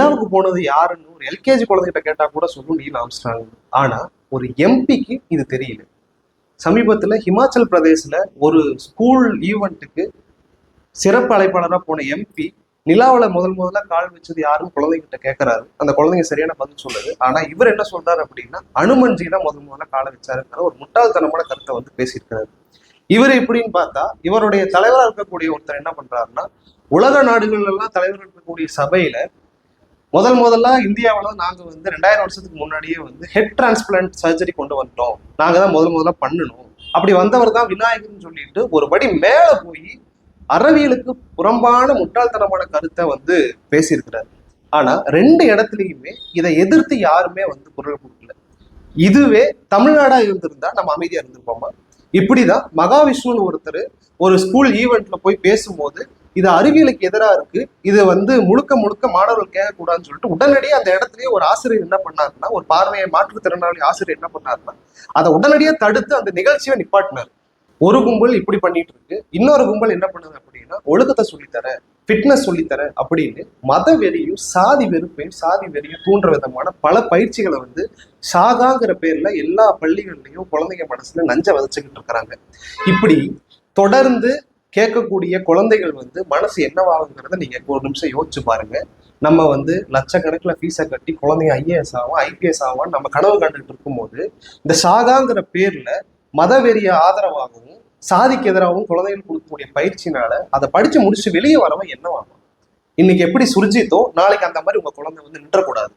நிலாவுக்கு போனது யாருன்னு ஒரு எல்கேஜி குழந்தைகிட்ட கேட்டால் கூட சொல்லும் நீல் ஆம்ஸ்ட்ராங் ஆனா ஒரு எம்பிக்கு இது தெரியல. சமீபத்துல ஹிமாச்சல் பிரதேசில் ஒரு ஸ்கூல் ஈவெண்ட்டுக்கு சிறப்பு அழைப்பாளராக போன எம்பி நிலாவுல முதல் முதல்ல கால் வச்சது யாருன்னு குழந்தைகிட்ட கேட்கறாரு அந்த குழந்தைங்க சரியான பதில் சொல்லுது ஆனா இவர் என்ன சொல்றாரு அப்படின்னா அனுமன்ஜி தான் முதல் முதல்ல காலை வச்சாருங்கிற ஒரு முட்டாள்தனமான கருத்தை வந்து பேசியிருக்கிறாரு. இவர் எப்படின்னு பார்த்தா இவருடைய தலைவராக இருக்கக்கூடிய ஒருத்தர் என்ன பண்றாருன்னா உலக நாடுகள்லாம் எல்லாம் தலைவர்கள் இருக்கக்கூடிய சபையில முதல் முதல்ல இந்தியாவில் நாங்கள் வந்து ரெண்டாயிரம் வருஷத்துக்கு முன்னாடியே வந்து ஹெட் டிரான்ஸ்பிளான்ட் சர்ஜரி கொண்டு வந்துட்டோம். நாங்கள் தான் முதல் முதல்ல பண்ணணும். அப்படி வந்தவர் தான் விநாயகர்னு சொல்லிட்டு ஒரு படி மேலே போய் அறிவியலுக்கு புறம்பான முட்டாள்தனமான கருத்தை வந்து பேசியிருக்கிறார். ஆனால் ரெண்டு இடத்துலையுமே இதை எதிர்த்து யாருமே வந்து குரல் கொடுக்கல. இதுவே தமிழ்நாடாக இருந்திருந்தா நம்ம அமைதியாக இருந்திருப்போமா? இப்படிதான் மகாவிஷ்ணுன்னு ஒருத்தர் ஒரு ஸ்கூல் ஈவெண்ட்ல போய் பேசும்போது இது அறிவியலுக்கு எதிராக இருக்கு. இது வந்து முழுக்க முழுக்க மாணவர்கள் கேட்கக்கூடாதுன்னு சொல்லிட்டு உடனடியே அந்த இடத்துலயே ஒரு ஆசிரியர் என்ன பண்ணாருன்னா ஒரு பார்வையை மாற்றுத்திறனாளி ஆசிரியர் என்ன பண்ணாருன்னா அதை உடனடியே தடுத்து அந்த நிகழ்ச்சியை நிப்பாட்டினார். ஒரு கும்பல் இப்படி பண்ணிட்டு இருக்கு. இன்னொரு கும்பல் என்ன பண்ணுது அப்படின்னா ஒழுக்கத்தை சொல்லித்தர ஃபிட்னஸ் சொல்லித்தர அப்படின்னு மத வெறியும் சாதி வெறுப்பையும் சாதி வெறியும் தூண்டுற விதமான பல பயிற்சிகளை வந்து சாகாங்கிற பேர்ல எல்லா பள்ளிகள்லையும் குழந்தைங்க மனசுல நஞ்ச விதைச்சுக்கிட்டு இருக்கிறாங்க. இப்படி தொடர்ந்து கேட்கக்கூடிய குழந்தைகள் வந்து மனசு என்னவாகுங்கிறத நீங்க ஒரு நிமிஷம் யோசிச்சு பாருங்க. நம்ம வந்து லட்சக்கணக்கில் ஃபீஸை கட்டி குழந்தைங்க ஐஏஎஸ் ஆகும் ஐபிஎஸ் ஆகும் நம்ம கனவு கண்டுட்டு இருக்கும்போது இந்த சாகாங்கிற பேர்ல மதவெறிய ஆதரவாகவும் சாதிக்கு எதிராகவும் குழந்தைகள் கொடுக்கக்கூடிய பயிற்சினால அதை படிச்சு முடிச்சு வெளியே வரவன் என்னவாகும் இன்னைக்கு எப்படி சுருஜித்தோ நாளைக்கு அந்த மாதிரி உங்க குழந்தை வந்து நின்றக்கூடாது.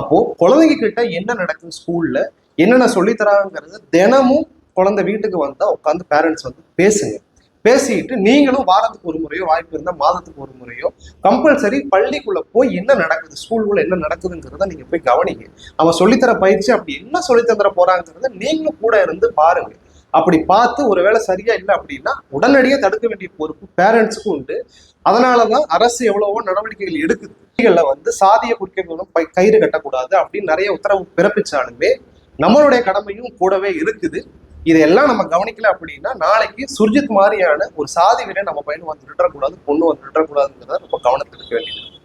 அப்போ குழந்தைங்க கிட்ட என்ன நடக்கும் ஸ்கூல்ல என்னென்ன சொல்லித்தராங்கிறது தினமும் குழந்தை வீட்டுக்கு வந்தா உட்காந்து பேரண்ட்ஸ் வந்து பேசுங்க. பேசிட்டு நீங்களும் வாரத்துக்கு ஒரு முறையோ வாய்ப்பு இருந்தால் மாதத்துக்கு ஒரு முறையோ கம்பல்சரி பள்ளிக்குள்ள போய் என்ன நடக்குது ஸ்கூலுக்குள்ள என்ன நடக்குதுங்கிறத நீங்க போய் கவனிங்க. அவன் சொல்லித்தர பயிற்சி அப்படி என்ன சொல்லித்தந்துட போறாங்கிறத நீங்களும் கூட இருந்து பாருங்க. அப்படி பார்த்து ஒருவேளை சரியா இல்லை அப்படின்னா உடனடியே தடுக்க வேண்டிய பொறுப்பு பேரண்ட்ஸுக்கும் உண்டு. அதனாலதான் அரசு எவ்வளவோ நடவடிக்கைகள் எடுக்குது. வந்து சாதிய குறிக்கிறதும் கயிறு கட்டக்கூடாது அப்படின்னு நிறைய உத்தரவு பிறப்பிச்சாலுமே நம்மளுடைய கடமையும் கூடவே இருக்குது. இதெல்லாம் நம்ம கவனிக்கல அப்படின்னா நாளைக்கு சுர்ஜித் மாதிரியான ஒரு சாதி வீரன் நம்ம பையன் வந்து நின்றக்கூடாது பொண்ணு வந்து நின்றக்கூடாதுங்கிறத ரொம்ப கவனத்தில் இருக்க வேண்டியது.